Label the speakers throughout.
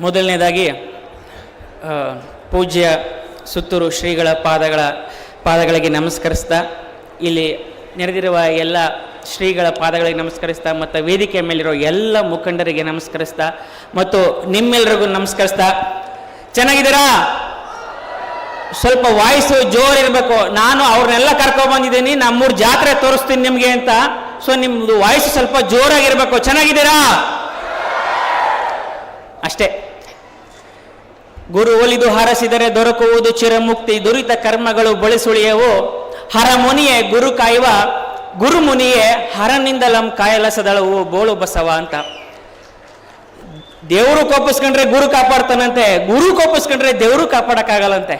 Speaker 1: ಮೊದಲನೇದಾಗಿ ಪೂಜ್ಯ ಸುತ್ತೂರು ಶ್ರೀಗಳ ಪಾದಗಳ, ಪಾದಗಳಿಗೆ ನಮಸ್ಕರಿಸ್ತಾ, ಇಲ್ಲಿ ನೆರೆದಿರುವ ಎಲ್ಲ ಶ್ರೀಗಳ ಪಾದಗಳಿಗೆ ನಮಸ್ಕರಿಸ್ತಾ, ಮತ್ತು ವೇದಿಕೆ ಮೇಲಿರೋ ಎಲ್ಲ ಮುಖಂಡರಿಗೆ ನಮಸ್ಕರಿಸ್ತಾ, ಮತ್ತು ನಿಮ್ಮೆಲ್ಲರಿಗೂ ನಮಸ್ಕರಿಸ್ತಾ, ಚೆನ್ನಾಗಿದ್ದೀರಾ? ಸ್ವಲ್ಪ ವಾಯ್ಸು ಜೋರ್ ಇರಬೇಕು. ನಾನು ಅವ್ರನ್ನೆಲ್ಲ ಕರ್ಕೊಂಡ್ಬಂದಿದ್ದೀನಿ ನಮ್ಮೂರು ಜಾತ್ರೆ ತೋರಿಸ್ತೀನಿ ನಿಮಗೆ ಅಂತ. ಸೊ ನಿಮ್ಮದು ವಾಯ್ಸ್ ಸ್ವಲ್ಪ ಜೋರಾಗಿರಬೇಕು. ಚೆನ್ನಾಗಿದ್ದೀರಾ? ಅಷ್ಟೇ. ಗುರು ಒಲಿದು ಹರಸಿದರೆ ದೊರಕುವುದು ಚಿರಮುಕ್ತಿ, ದುರಿತ ಕರ್ಮಗಳು ಬಳಸುಳಿಯವು. ಹರಮುನಿಯೇ ಗುರು ಕಾಯುವ, ಗುರುಮುನಿಯೇ ಹರನಿಂದಲಂ ಕಾಯಲಸದಳವು ಬೋಳು ಬಸವ ಅಂತ. ದೇವರು ಕೋಪಿಸ್ಕೊಂಡ್ರೆ ಗುರು ಕಾಪಾಡ್ತಾನಂತೆ, ಗುರು ಕೋಪಿಸ್ಕೊಂಡ್ರೆ ದೇವರು ಕಾಪಾಡಕ್ಕಾಗಲ್ಲಂತೆ.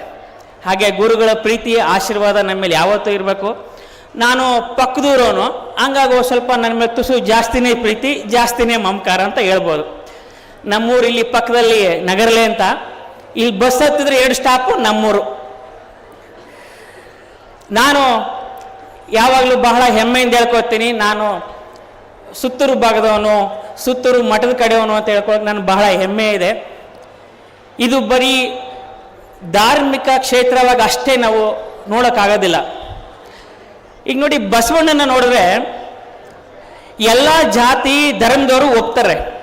Speaker 1: ಹಾಗೆ ಗುರುಗಳ ಪ್ರೀತಿ, ಆಶೀರ್ವಾದ ನಮ್ಮ ಮೇಲೆ ಯಾವತ್ತೂ ಇರಬೇಕು. ನಾನು ಪಕ್ಕದೂರೋನು ಹಂಗಾಗಿ ಸ್ವಲ್ಪ ನನ್ನ ಮೇಲೆ ತುಸು ಜಾಸ್ತಿನೇ ಪ್ರೀತಿ, ಜಾಸ್ತಿನೇ ಮಮಕಾರ ಅಂತ ಹೇಳ್ಬೋದು. ನಮ್ಮೂರು ಇಲ್ಲಿ ಪಕ್ಕದಲ್ಲಿ ನಗರಲೆ ಅಂತ. ಇಲ್ಲಿ ಬಸ್ ಹತ್ತಿದ್ರೆ ಎರಡು ಸ್ಟಾಪು, ನಮ್ಮೂರು. ನಾನು ಯಾವಾಗಲೂ ಬಹಳ ಹೆಮ್ಮೆಯಿಂದ ಹೇಳ್ಕೊತೀನಿ, ನಾನು ಸುತ್ತೂರು ಭಾಗದವನು, ಸುತ್ತೂರು ಮಠದ ಕಡೆಯವನು ಅಂತ ಹೇಳ್ಕೊಳಕ್ಕೆ ನನಗೆ ಬಹಳ ಹೆಮ್ಮೆ ಇದೆ. ಇದು ಬರೀ ಧಾರ್ಮಿಕ ಕ್ಷೇತ್ರವಾಗಿ ಅಷ್ಟೇ ನಾವು ನೋಡೋಕ್ಕಾಗೋದಿಲ್ಲ. ಈಗ ನೋಡಿ ಬಸವಣ್ಣನ ನೋಡಿದ್ರೆ, ಎಲ್ಲ ಜಾತಿ ಧರ್ಮದವರು ಒಪ್ತಾರೆ.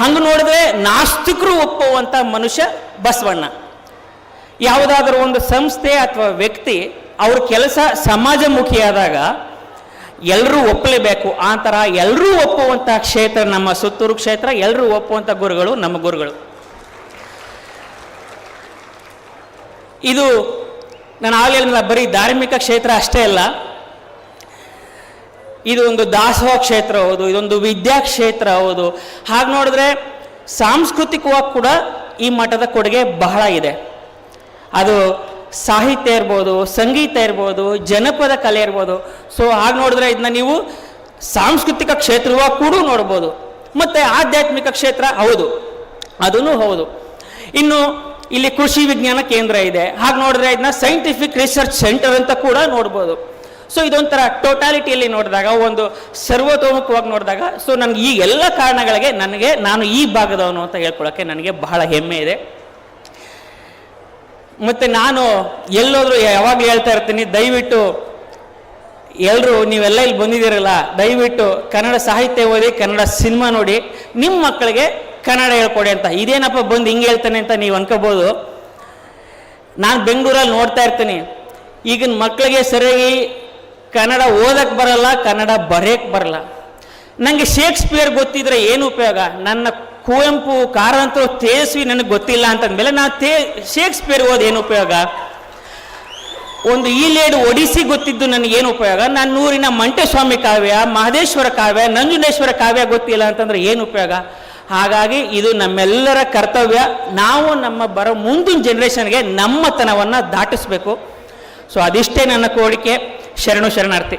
Speaker 1: ಹಂಗೆ ನೋಡಿದ್ರೆ ನಾಸ್ತಿಕರು ಒಪ್ಪುವಂಥ ಮನುಷ್ಯ ಬಸವಣ್ಣ. ಯಾವುದಾದ್ರೂ ಒಂದು ಸಂಸ್ಥೆ ಅಥವಾ ವ್ಯಕ್ತಿ ಅವ್ರ ಕೆಲಸ ಸಮಾಜಮುಖಿಯಾದಾಗ ಎಲ್ಲರೂ ಒಪ್ಪಲೇಬೇಕು. ಆ ಥರ ಎಲ್ಲರೂ ಒಪ್ಪುವಂಥ ಕ್ಷೇತ್ರ ನಮ್ಮ ಸುತ್ತೂರು ಕ್ಷೇತ್ರ ಎಲ್ಲರೂ ಒಪ್ಪುವಂಥ ಗುರುಗಳು ನಮ್ಮ ಗುರುಗಳು. ಇದು ನಾನು ಆಗಲೇ ಹೇಳಿದ್ನಲ್ಲ, ಬರೀ ಧಾರ್ಮಿಕ ಕ್ಷೇತ್ರ ಅಷ್ಟೇ ಅಲ್ಲ. ಇದು ಒಂದು ದಾಸೋಹ ಕ್ಷೇತ್ರ ಹೌದು, ಇದೊಂದು ವಿದ್ಯಾ ಕ್ಷೇತ್ರ ಹೌದು. ಹಾಗೆ ನೋಡಿದ್ರೆ ಸಾಂಸ್ಕೃತಿಕವಾಗಿ ಕೂಡ ಈ ಮಠದ ಕೊಡುಗೆ ಬಹಳ ಇದೆ. ಅದು ಸಾಹಿತ್ಯ ಇರ್ಬೋದು, ಸಂಗೀತ ಇರ್ಬೋದು, ಜನಪದ ಕಲೆ ಇರ್ಬೋದು. ಸೊ ಹಾಗೆ ನೋಡಿದ್ರೆ ಇದನ್ನ ನೀವು ಸಾಂಸ್ಕೃತಿಕ ಕ್ಷೇತ್ರವಾಗಿ ಕೂಡ ನೋಡ್ಬೋದು. ಮತ್ತು ಆಧ್ಯಾತ್ಮಿಕ ಕ್ಷೇತ್ರ ಹೌದು ಅದೂ ಹೌದು. ಇನ್ನು ಇಲ್ಲಿ ಕೃಷಿ ವಿಜ್ಞಾನ ಕೇಂದ್ರ ಇದೆ. ಹಾಗೆ ನೋಡಿದ್ರೆ ಇದನ್ನ ಸೈಂಟಿಫಿಕ್ ರಿಸರ್ಚ್ ಸೆಂಟರ್ ಅಂತ ಕೂಡ ನೋಡ್ಬೋದು. ಸೊ ಇದೊಂಥರ ಟೋಟಾಲಿಟಿಯಲ್ಲಿ ನೋಡಿದಾಗ, ಒಂದು ಸರ್ವತೋಮುಖವಾಗಿ ನೋಡಿದಾಗ ಸೊ ನನಗೆ ಈ ಎಲ್ಲ ಕಾರಣಗಳಿಗೆ ನನಗೆ, ನಾನು ಈ ಭಾಗದವನು ಅಂತ ಹೇಳ್ಕೊಳ್ಳೋಕ್ಕೆ ನನಗೆ ಬಹಳ ಹೆಮ್ಮೆ ಇದೆ. ಮತ್ತು ನಾನು ಎಲ್ಲೋದ್ರೂ ಯಾವಾಗ ಹೇಳ್ತಾ ಇರ್ತೀನಿ, ದಯವಿಟ್ಟು ಎಲ್ಲರೂ ನೀವೆಲ್ಲ ಇಲ್ಲಿ ಬಂದಿದ್ದೀರಲ್ಲ, ದಯವಿಟ್ಟು ಕನ್ನಡ ಸಾಹಿತ್ಯ ಓದಿ, ಕನ್ನಡ ಸಿನಿಮಾ ನೋಡಿ, ನಿಮ್ಮ ಮಕ್ಕಳಿಗೆ ಕನ್ನಡ ಹೇಳ್ಕೊಡಿ ಅಂತ. ಇದೇನಪ್ಪ ಬಂದು ಹಿಂಗೆ ಹೇಳ್ತಾನೆ ಅಂತ ನೀವು ಅನ್ಕೋಬೋದು. ನಾನು ಬೆಂಗಳೂರಲ್ಲಿ ನೋಡ್ತಾ ಇರ್ತೀನಿ. ಈಗಿನ ಮಕ್ಕಳಿಗೆ ಸರಿಯಾಗಿ ಕನ್ನಡ ಓದಕ್ಕೆ ಬರಲ್ಲ, ಕನ್ನಡ ಬರೆಯಕ್ಕೆ ಬರಲ್ಲ. ನನಗೆ ಶೇಕ್ಸ್ಪಿಯರ್ ಗೊತ್ತಿದ್ರೆ ಏನು ಉಪಯೋಗ? ನನ್ನ ಕುವೆಂಪು, ಕಾರಂತರು, ತೇಜಸ್ವಿ ನನಗೆ ಗೊತ್ತಿಲ್ಲ ಅಂತಂದಮೇಲೆ ನಾನು ತೇ, ಶೇಕ್ಸ್ಪಿಯರ್ ಓದಿ ಏನು ಉಪಯೋಗ? ಒಂದು ಈ ಲೇಡ್ ಒಡಿಸಿ ಗೊತ್ತಿದ್ದು ನನಗೇನು ಉಪಯೋಗ? ನಾನು ನೂರಿನ ಮಂಟೇಸ್ವಾಮಿ ಕಾವ್ಯ, ಮಹದೇಶ್ವರ ಕಾವ್ಯ, ನಂಜುಂಡೇಶ್ವರ ಕಾವ್ಯ ಗೊತ್ತಿಲ್ಲ ಅಂತಂದ್ರೆ ಏನು ಉಪಯೋಗ? ಹಾಗಾಗಿ ಇದು ನಮ್ಮೆಲ್ಲರ ಕರ್ತವ್ಯ. ನಾವು ನಮ್ಮ ಬರೋ ಮುಂದಿನ ಜನ್ರೇಷನ್ಗೆ ನಮ್ಮತನವನ್ನು ದಾಟಿಸ್ಬೇಕು. ಸೊ ಅದಿಷ್ಟೇ ನನ್ನ ಕೋರಿಕೆ. ಶರಣು ಶರಣಾರ್ಥಿ.